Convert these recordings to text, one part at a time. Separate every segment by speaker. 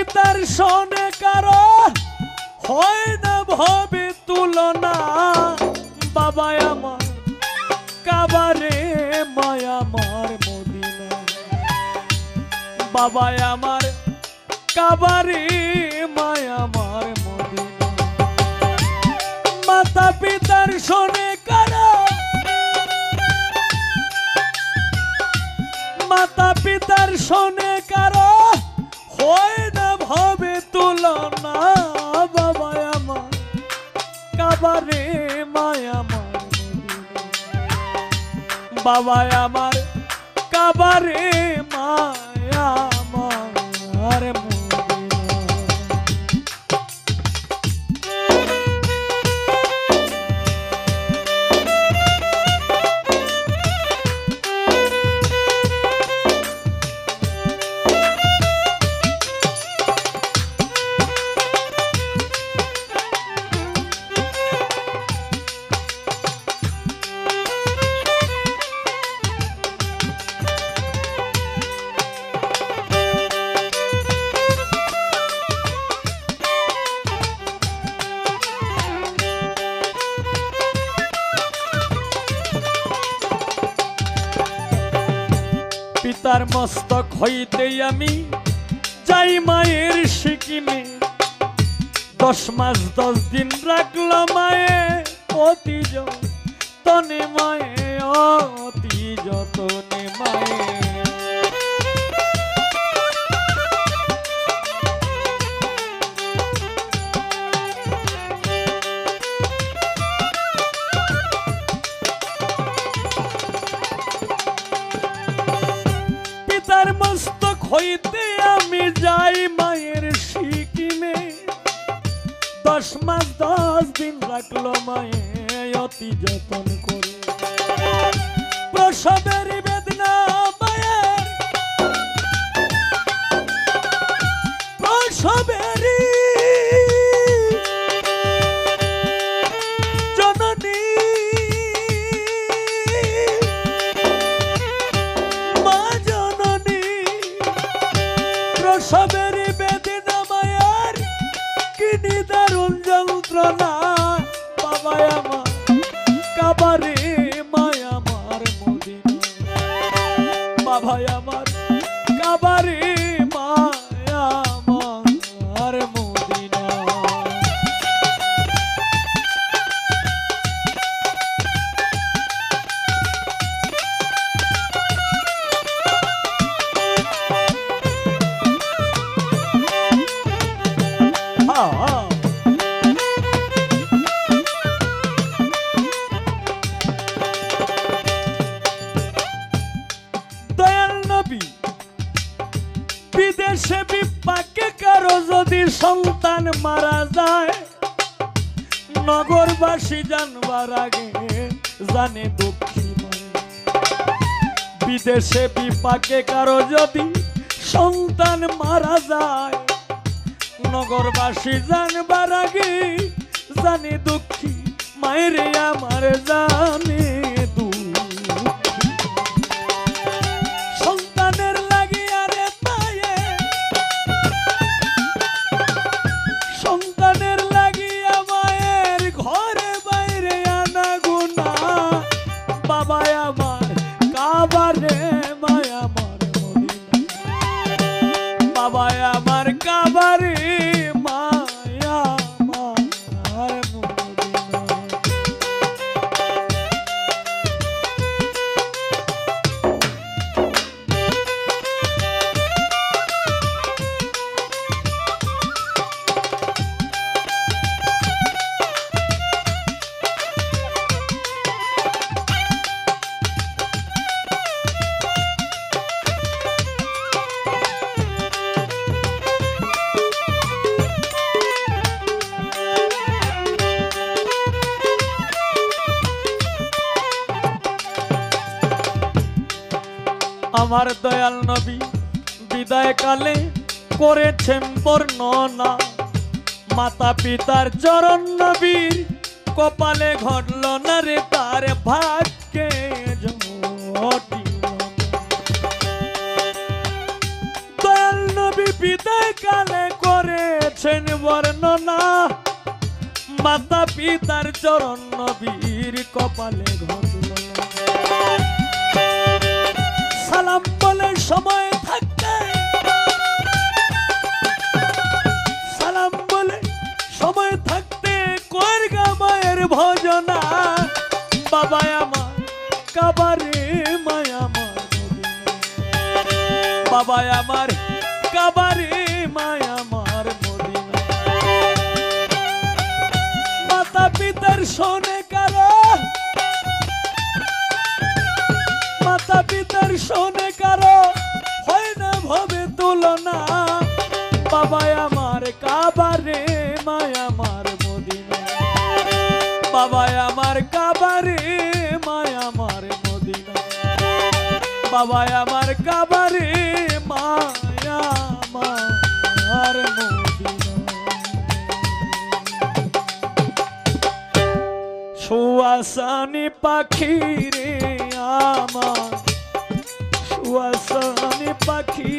Speaker 1: মাতা পিতার শোনে কারও। হয় না ভবে তুলনা, বাবা আমার, কাবারে মায়া আমার মদিনা। বাবা আমার, কাবারে মায়া আমার মদিনা। মাতা পিতার শোনে কারা। মাতা পিতার শোনে কাবারে মায়া বাবা আমার কাবারে মায়া পিতার মস্তক হইতে আমি যাই মায়ের সিকিমে দশ মাস, দশ দিন রাখল মায়ে অতি তনে মায়ে অতি তনে মায়ে যন্ত্রণা বাবা বিদেশে বিপাকে কারও যদি সন্তান মারা যায়, নগরবাসী জানবার আগে জানে মনে বিদেশে বিপাকে কারও যদি সন্তান মারা যায়, নগরবাসী জানবার আগে জানে দুঃখী মায়ের আমার জানে আমার দয়াল নবী, বিদায় কালে করেছেন বর্ণনা। মাতা পিতার চরণ নবীর কপালে ঘটল না রে তার ভাগ্যে দয়াল নবী বিদায়কালে করেছেন বর্ণনা। মাতা পিতার চরণ নবীর কপালে ঘটল সালাম বলে সময় থাকতে সালাম বলে সময় থাকতে করগা মায়ের ভজনা। বাবা আমার কাবারে মায়া আমার বাবা আমার কাবারে মায়া আমার মাতা পিতার শোনে তুলনা বাবা আমার কাবারে, মায়া আমার মদিনা। বাবা আমার কাবারে, মায়া আমার মদিনা। বাবা আমার কাবারে, মায়া আমার সুয়াসানি পাখি রে আমার, সুয়াসানি পাখি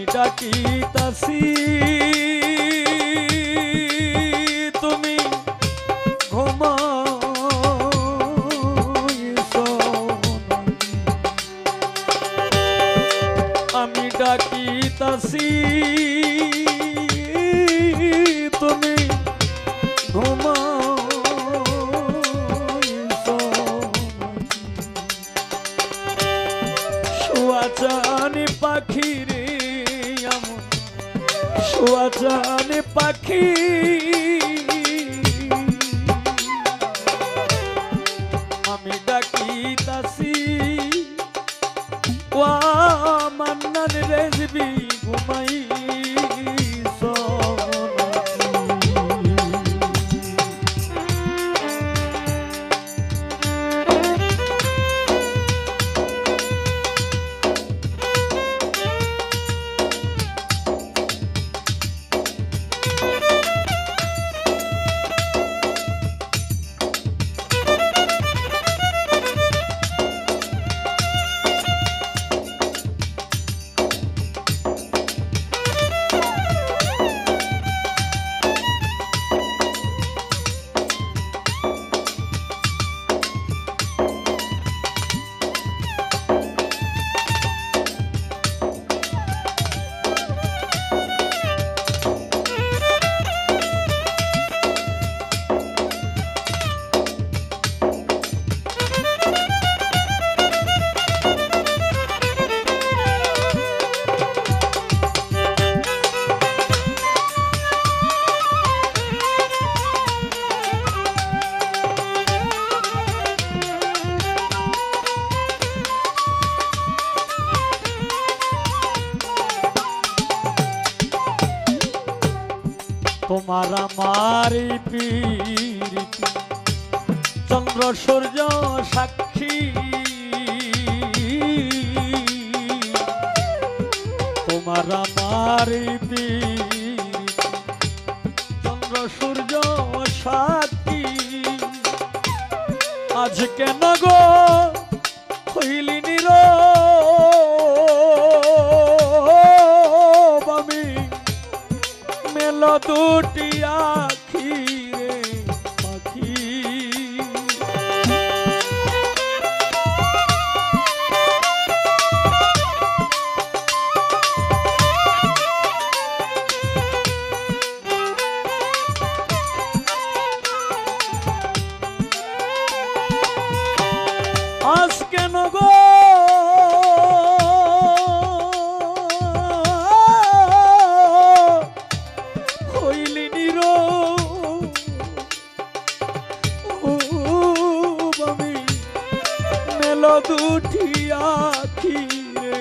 Speaker 1: আমি ডাকি তাসি তুমি নাকি? আমি ডাকি তোমার আমার প্রীতি। চন্দ্র, সূর্য, সাক্ষী। তোমার আমার চন্দ্র, সূর্য, সাক্ষী। আজ কেন গো হইলি নির মেল রে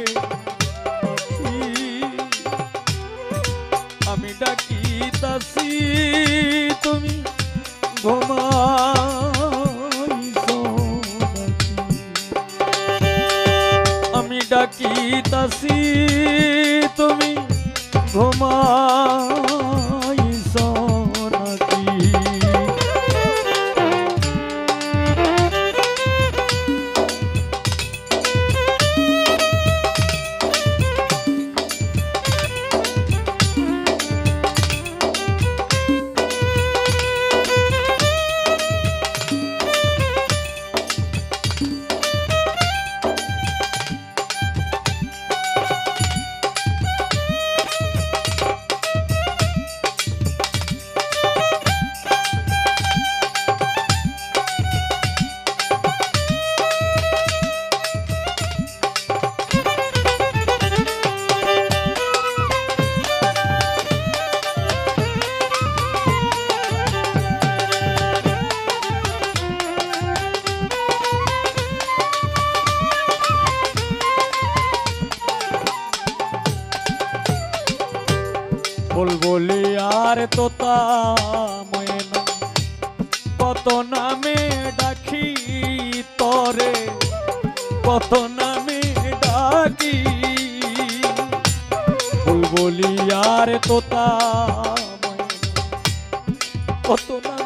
Speaker 1: আমি ডাকি তাসি তুমি? আমি ডাকি তাসি তুমি ঘুমাইছো বুলবুলি আর তোতা ময়না কত নামে ডাকি তরে, কত নামে ডাকি। বুলবুলি আর তোতা ময়না কত নামে